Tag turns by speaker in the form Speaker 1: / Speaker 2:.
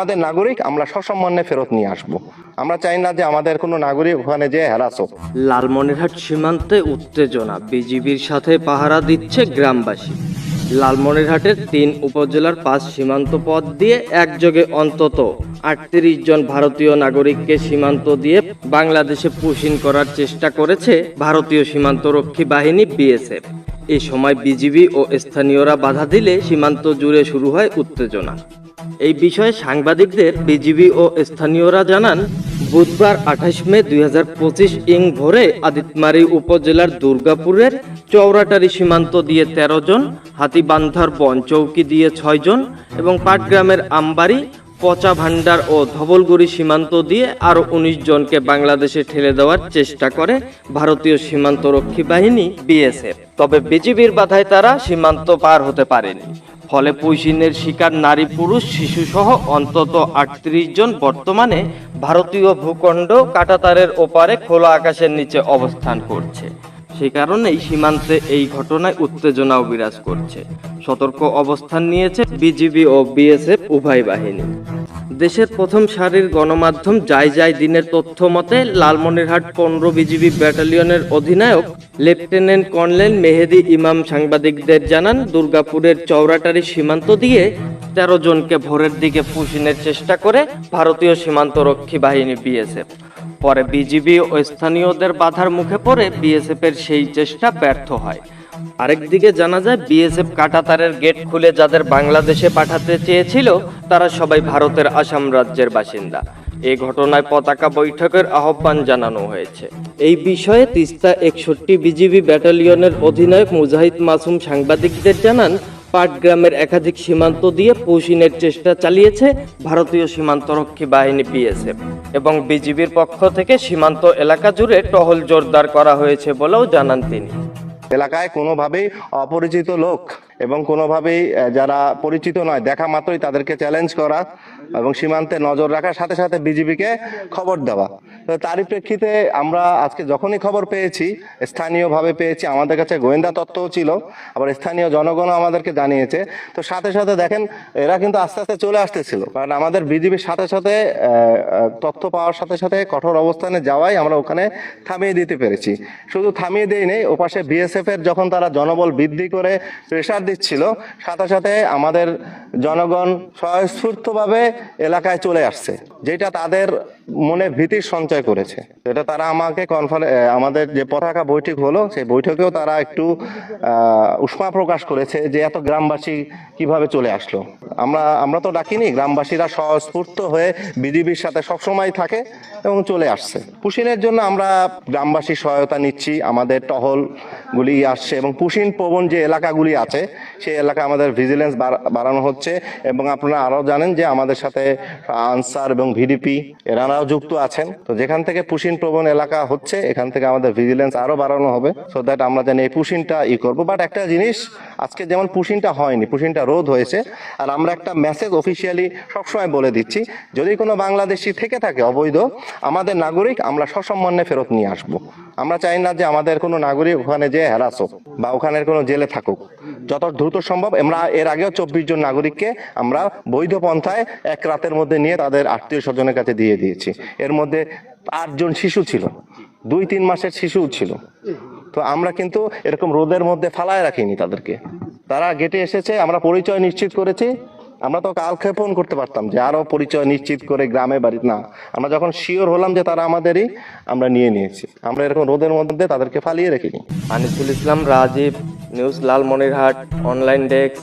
Speaker 1: আমাদের নাগরিক আমরা সসম্মানে ফেরত নিয়ে আসব। আমরা চাই না যে আমাদের কোনো নাগরিক ওখানে যে হ্যারাস হোক।
Speaker 2: লালমনিরহাট সীমান্তে উত্তেজনা, বিজিবির সাথে পাহারা দিচ্ছে গ্রামবাসী। লালমনিরহাটের তিন উপজেলার পাঁচ সীমান্ত পথ দিয়ে একযোগে অন্তত আটত্রিশ জন ভারতীয় নাগরিককে সীমান্ত দিয়ে বাংলাদেশে পুশিন করার চেষ্টা করেছে ভারতীয় সীমান্তরক্ষী বাহিনী বিএসএফ। এই সময় বিজিবি ও স্থানীয়রা বাধা দিলে সীমান্ত জুড়ে শুরু হয় উত্তেজনা। এই বিষয়ে সাংবাদিকদের বিজিবি ও স্থানীয়রা জানান, বুধবার আঠাশ মে দুই হাজার পঁচিশ ইং ভোরে আদিতমারি উপজেলার দুর্গাপুরের চৌরাটারি সীমান্ত দিয়ে তেরো জন, হাতিবান্ধার বনচৌকি দিয়ে ছয় জন এবং পাটগ্রামের আমবাড়ি, পচা ভান্ডার ও ধবলগুড়ি সীমান্ত দিয়ে আরও উনিশ জনকে বাংলাদেশে ঠেলে দেওয়ার চেষ্টা করে ভারতীয় সীমান্তরক্ষী বাহিনী বিএসএফ। তবে বিজিবির বাধায় তারা সীমান্ত পার হতে পারেনি। ফলে পুইসিনের শিকার নারী পুরুষ, শিশুসহ অন্তত আটত্রিশ জন বর্তমানে ভারতীয় ভূখণ্ড কাটাতারের ওপারে খোলা আকাশের নিচে অবস্থান করছে। সে কারণেই সীমান্তে এই ঘটনায় উত্তেজনাও বিরাজ করছে। সতর্ক অবস্থান নিয়েছে বিজিবি ও বিএসএফ উভয় বাহিনী। দেশের প্রথম সারির গণমাধ্যম যাই যাই দিনের তথ্য মতে লালমনিরহাট পনেরো বিজিবি ব্যাটালিয়নের অধিনায়ক লেফটেন্যান্ট কর্নেল মেহেদি ইমাম সাংবাদিকদের জানান, দুর্গাপুরের চৌরাটারি সীমান্ত দিয়ে তেরো জনকে ভোরের দিকে পুষিনের চেষ্টা করে ভারতীয় সীমান্তরক্ষী বাহিনী বিএসএফ। পরে বিজিবি ও স্থানীয়দের বাধার মুখে পড়ে বিএসএফ এর সেই চেষ্টা ব্যর্থ হয়। আরেকদিকে জানা যায় বিএসএফ কাটাতারের গেট খুলে যাদের বাংলাদেশে পাঠাতে চেয়েছিল, তারা সবাই ভারতের আসাম রাজ্যের বাসিন্দা। এ ঘটনায় পতাকা বৈঠকের আহ্বান জানানো হয়েছে। এই বিষয়ে তিস্তা একষট্টি বিজিবি ব্যাটালিয়নের অধিনায়ক মুজাহিদ মাসুম সাংবাদিকদের জানান, পাটগ্রামের একাধিক সীমান্ত দিয়ে পৌঁছিনের চেষ্টা চালিয়েছে ভারতীয় সীমান্তরক্ষী বাহিনী বিএসএফ এবং বিজিবির পক্ষ থেকে সীমান্ত এলাকা জুড়ে টহল জোরদার করা হয়েছে বলেও জানান তিনি।
Speaker 1: এলাকায় কোনোভাবেই অপরিচিত লোক এবং কোনোভাবেই যারা পরিচিত নয়, দেখা মাত্রই তাদেরকে চ্যালেঞ্জ করা এবং সীমান্তে নজর রাখার সাথে সাথে বিজিবিকে খবর দেওয়া। তো তারই প্রেক্ষিতে আমরা আজকে যখনই খবর পেয়েছি, স্থানীয়ভাবে পেয়েছি, আমাদের কাছে গোয়েন্দা তত্ত্বও ছিল, আবার স্থানীয় জনগণও আমাদেরকে জানিয়েছে। তো সাথে সাথে দেখেন, এরা কিন্তু আস্তে আস্তে চলে আসতেছিল। কারণ আমাদের বিজিবির সাথে সাথে তথ্য পাওয়ার সাথে সাথে কঠোর অবস্থানে যাওয়াই আমরা ওখানে থামিয়ে দিতে পেরেছি। শুধু থামিয়ে দেই নেই, ওপাশে বিএসএফ এর যখন তারা জনবল বৃদ্ধি করে প্রেশার দিচ্ছিল সাথে সাথে আমাদের জনগণ স্বয়স্ফূর্তভাবে এলাকায় চলে আসছে যেটা তাদের মনে ভীতির সঞ্চয় করেছে। এটা তারা আমাকে কনফারেন্স আমাদের যে পতাকা বৈঠক হলো, সেই বৈঠকেও তারা একটু উষ্মা প্রকাশ করেছে যে এত গ্রামবাসী কীভাবে চলে আসলো। আমরা আমরা তো ডাকিনি, গ্রামবাসীরা স্বস্ফূর্ত হয়ে বিজিবির সাথে সবসময় থাকে এবং চলে আসছে। পুশিনের জন্য আমরা গ্রামবাসী সহায়তা নিচ্ছি, আমাদের টহল গুলি আসছে এবং পুশিন প্রবণ যে এলাকাগুলি আছে, সেই এলাকা আমাদের ভিজিলেন্স বাড়ানো হচ্ছে এবং আপনারা আরও জানেন যে আমাদের সাথে আনসার এবং ভিডিপি এনারাও যুক্ত আছেন। তো যেখান থেকে পুশিন প্রবণ এলাকা হচ্ছে, এখান থেকে আমাদের ভিজিলেন্স আরও বাড়ানো হবে। সো দ্যাট আমরা জানি এই পুশিনটা ই করব। বাট একটা জিনিস, আজকে যেমন পুশিনটা হয়নি, পুশিনটা রোধ হয়েছে, আর আমরা একটা মেসেজ অফিসিয়ালি সবসময় বলে দিচ্ছি, যদি কোনো বাংলাদেশি থেকে থাকে অবৈধ, আমাদের নাগরিক আমরা সসম্মানে ফেরত নিয়ে আসব। আমরা চাই না যে আমাদের কোনো নাগরিক ওখানে যে হ্যারাস হোক, বা ওখানের কোনো জেলে থাকুক। যত দ্রুত সম্ভব, আমরা এর আগেও চব্বিশ জন নাগরিককে আমরা বৈধ পন্থায় এক রাতের মধ্যে নিয়ে তাদের আত্মীয় স্বজনের কাছে দিয়ে দিয়েছি। এর মধ্যে আটজন শিশু ছিল, দুই তিন মাসের শিশু ছিল। তো আমরা কিন্তু এরকম রোদের মধ্যে ফালায় রাখিনি তাদেরকে। তারা গেটে এসেছে, আমরা পরিচয় নিশ্চিত করেছি। আমরা তো কালক্ষেপণ করতে পারতাম যে আরও পরিচয় নিশ্চিত করে গ্রামে বাড়ি, না, আমরা যখন শিওর হলাম যে তারা আমাদেরই, আমরা নিয়ে নিয়েছি। আমরা এরকম রোদের মধ্যে তাদেরকে ফালিয়ে রেখিনি।
Speaker 2: Anisul Islam Rajib news Lalmonirhat online desk